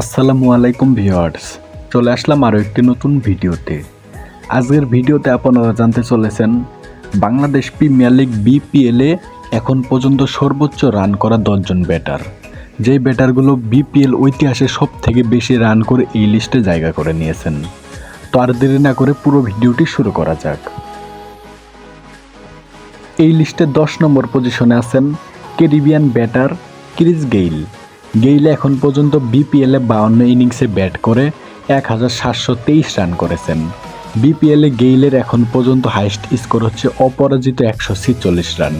আসসালামু আলাইকুম ভিউয়ার্স। চলে আসলাম আরও একটি নতুন ভিডিওতে। আজকের ভিডিওতে আপনারা জানতে চলেছেন, বাংলাদেশ প্রিমিয়ার লিগ বিপিএলে এখন পর্যন্ত সর্বোচ্চ রান করা দশজন ব্যাটার যেই ব্যাটারগুলো বিপিএল ঐতিহাসে সব থেকে বেশি রান করে এই লিস্টে জায়গা করে নিয়েছেন। তো আর দেরি না করে পুরো ভিডিওটি শুরু করা যাক। এই লিস্টে দশ নম্বর পজিশনে আছেন Caribbean batter Chris Gayle Gayle এখন পর্যন্ত বিপিএলে বাউন্ন ইনিংসে ব্যাট করে এক হাজার সাতশো তেইশ রান করেছেন। বিপিএলে গেইলের এখন পর্যন্ত হাইস্ট স্কোর হচ্ছে অপরাজিত একশো ছিচল্লিশ রান।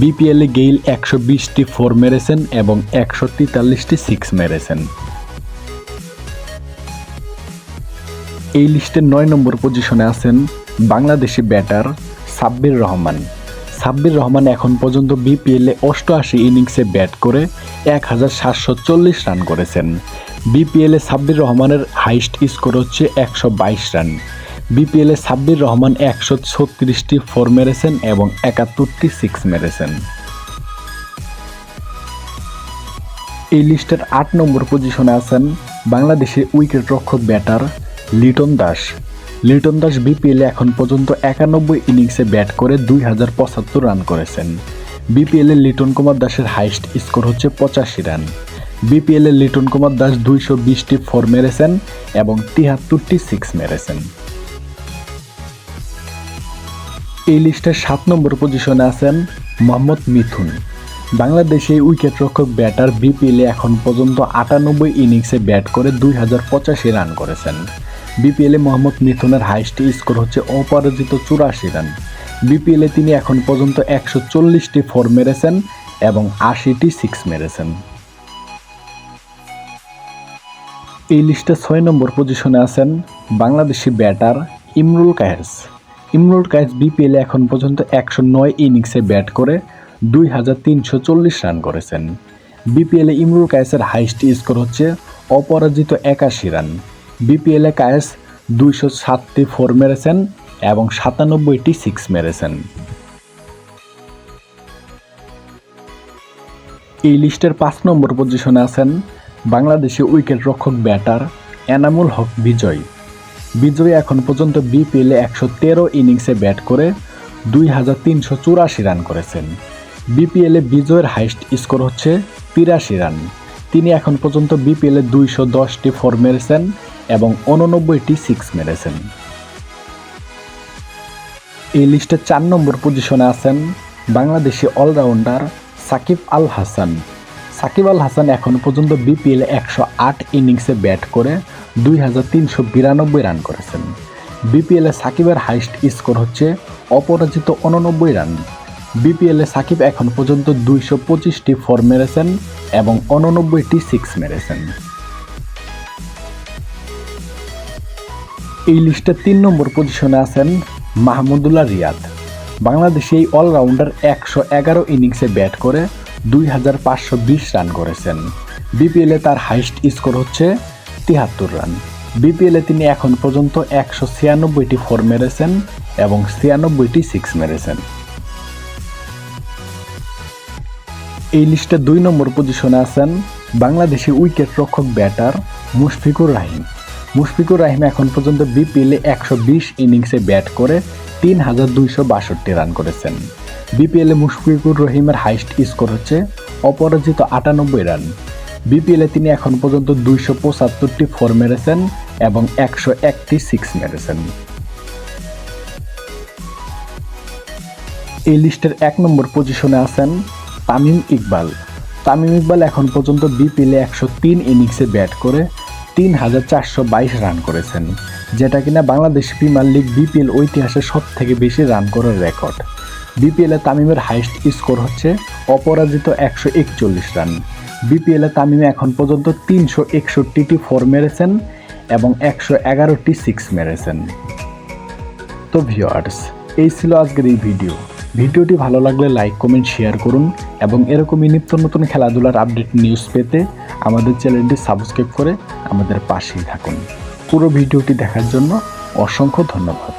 বিপিএলে গেইল একশো বিশটি ফোর মেরেছেন এবং একশো তেতাল্লিশটি সিক্স মেরেছেন। এই লিস্টের নয় নম্বর পজিশনে আছেন বাংলাদেশি ব্যাটার সাব্বির রহমান। সাব্বির রহমান এখন পর্যন্ত বিপিএলে অষ্টআশি ইনিংসে ব্যাট করে এক হাজার সাতশো চল্লিশ রান করেছেন। বিপিএলে সাব্বির রহমানের হাইস্ট স্কোর হচ্ছে একশো বাইশ রান। বিপিএলে সাব্বির রহমান একশো ছত্রিশটি ফোর মেরেছেন এবং একাত্তরটি সিক্স মেরেছেন। এই লিস্টের আট নম্বর পজিশনে আছেন বাংলাদেশের উইকেট রক্ষক ব্যাটার লিটন দাস। লিটন দাস বিপিএলে এখন পর্যন্ত একানব্বই ইনিংসে ব্যাট করে দুই হাজার পঁচাত্তর রান করেছেন। বিপিএলে লিটন কুমার দাসের হাইস্ট স্কোর হচ্ছে পঁচাশি রান। বিপিএলে লিটন কুমার দাস দুইশো বিশটি ফোর মেরেছেন এবং তিয়াত্তরটি সিক্স মেরেছেন। এই লিস্টের সাত নম্বর পজিশনে আছেন মোহাম্মদ মিথুন। বাংলাদেশে উইকেট রক্ষক ব্যাটার বিপিএলে এখন পর্যন্ত আটানব্বই ইনিংসে ব্যাট করে দুই হাজার পঁচাশি রান করেছেন। বিপিএলে মোহাম্মদ মিথুনের হাইস্ট স্কোর হচ্ছে অপরাজিত চুরাশি রান। বিপিএলে তিনি এখন পর্যন্ত একশো চল্লিশটি ফোর মেরেছেন এবং আশিটি সিক্স মেরেছেন। এই লিস্টে ছয় নম্বর পজিশনে আছেন বাংলাদেশি ব্যাটার ইমরুল কায়েস। ইমরুল কায়েস বিপিএলে এখন পর্যন্ত একশো নয় ইনিংসে ব্যাট করে, দুই হাজার তিনশো চল্লিশ রান করেছেন। বিপিএলে ইমরুল কায়েসের হাইস্ট স্কোর হচ্ছে অপরাজিত একাশি রান। বিপিএলে কায়েস দুইশো সাতটি ফোর মেরেছেন এবং সাতানব্বইটি সিক্স মেরেছেন। এই লিস্টের পাঁচ নম্বর পজিশনে আছেন বাংলাদেশি উইকেট রক্ষক ব্যাটার এনামুল হক বিজয়। বিজয় এখন পর্যন্ত বিপিএলে একশো তেরো ইনিংসে ব্যাট করে দুই হাজার তিনশো চুরাশি রান করেছেন। বিপিএলে বিজয়ের হাইস্ট স্কোর হচ্ছে তিরাশি রান। তিনি এখন পর্যন্ত বিপিএলে দুইশো দশটি ফোর মেরেছেন এবং উননব্বইটি সিক্স মেরেছেন এই লিস্টে চার নম্বর পজিশনে আছেন বাংলাদেশি অলরাউন্ডার সাকিব আল হাসান সাকিব আল হাসান এখন পর্যন্ত বিপিএল একশো আট ইনিংসে ব্যাট করে দুই হাজার তিনশো বিরানব্বই রান করেছেন। বিপিএলে সাকিবের হাইস্ট স্কোর হচ্ছে অপরাজিত উননব্বই রান বিপিএলে সাকিব এখন পর্যন্ত দুইশো পঁচিশটি ফোর মেরেছেন এবং উননব্বইটি সিক্স মেরেছেন এই লিস্টে তিন নম্বর পজিশনে আছেন মাহমুদুল্লাহ রিয়াদ। বাংলাদেশে এই অলরাউন্ডার একশো এগারো ইনিংসে ব্যাট করে দুই হাজার পাঁচশো বিশ রান করেছেন। বিপিএলে তার হাইস্ট স্কোর হচ্ছে তিয়াত্তর রান। বিপিএলে তিনি এখন পর্যন্ত একশো ছিয়ানব্বইটি ফোর মেরেছেন এবং ছিয়ানব্বইটি সিক্স মেরেছেন। এই লিস্টে দুই নম্বর পজিশনে আছেন বাংলাদেশি উইকেট রক্ষক ব্যাটার মুশফিকুর রাহিম। মুশফিকুর রাহিম এখন পর্যন্ত বিপিএলে একশো বিশ ইনিংসে ব্যাট করে তিন হাজার দুইশো বাষট্টি রান করেছেন। বিপিএলে মুশফিকুর রহিমের হাইস্ট স্কোর হচ্ছে অপরাজিত আটানব্বই রান। বিপিএলে তিনি এখন পর্যন্ত দুইশো পঁচাত্তরটি ফোর মেরেছেন এবং একশো একটি সিক্স মেরেছেন। এই লিস্টের এক নম্বর পজিশনে আছেন তামিম ইকবাল। তামিম ইকবাল এখন পর্যন্ত বিপিএলে একশো তিন ইনিংসে ব্যাট করে তিন হাজার চারশো বাইশ রান করেছেন, যেটা কিনা বাংলাদেশ প্রিমিয়ার লিগ বিপিএল ঐতিহাসে সব থেকে বেশি রান করার রেকর্ড। বিপিএলে তামিমের হাইস্ট স্কোর হচ্ছে অপরাজিত একশো একচল্লিশ রান। বিপিএলে তামিম এখন পর্যন্ত তিনশো একষট্টিটি ফোর মেরেছেন এবং একশো এগারোটি সিক্স মেরেছেন। তো ভিওয়ার্স এই ছিল আজকের এই ভিডিও ভিডিওটি ভালো লাগলে লাইক, কমেন্ট, শেয়ার করুন এবং এরকমই নিত্য নতুন খেলাধুলার আপডেট নিউজ পেতে আমাদের চ্যানেলটি সাবস্ক্রাইব করে আমাদের পাশেই থাকুন। পুরো ভিডিওটি দেখার জন্য অসংখ্য ধন্যবাদ।